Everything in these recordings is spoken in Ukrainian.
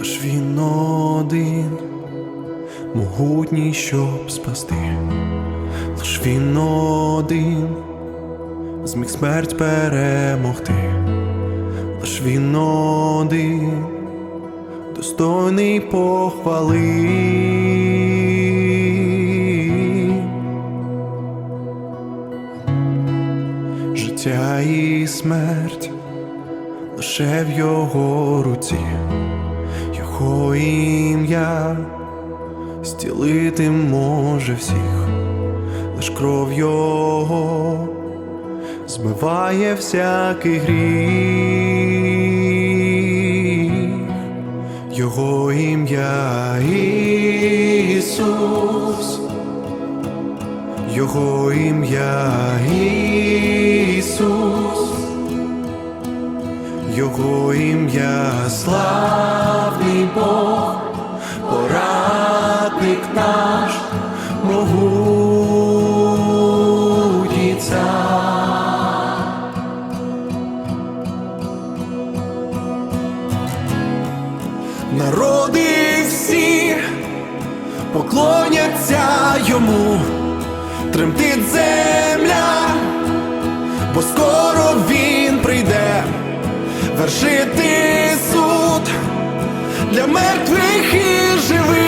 лиш він один, могутній, щоб спасти, лиш він один, зміг смерть перемогти, лиш він один, достойний похвали. Життя і смерть лише в його руці, його ім'я стілити може всіх, лиш кров його змиває всякий гріх, його ім'я Ісус. Його ім'я Ісус, Його ім'я славний Бог, порадник наш, могутній цар. Народи всі поклоняться йому тремтить земля, вершити суд для мертвих і живих.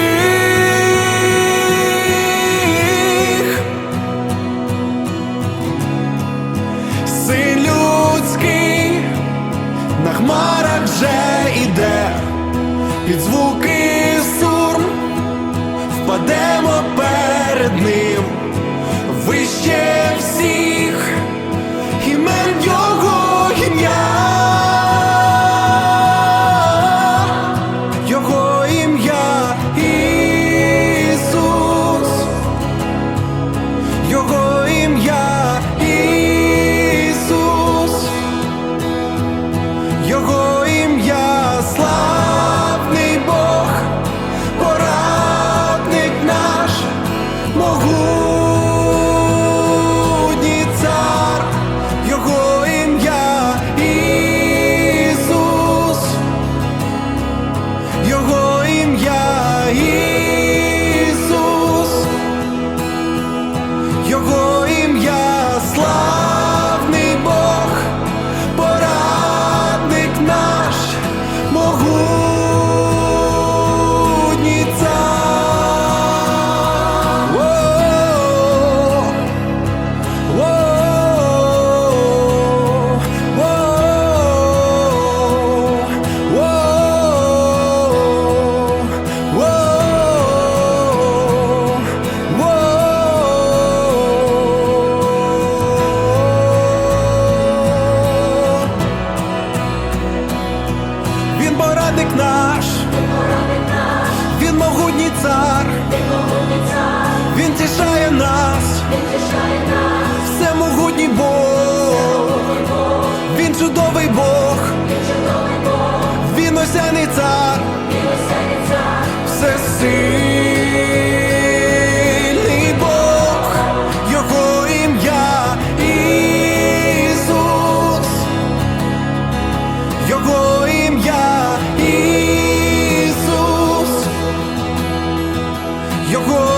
Син людський на хмарах вже іде, під звуки сурм впадемо перед ним вище всіх цар, 有过。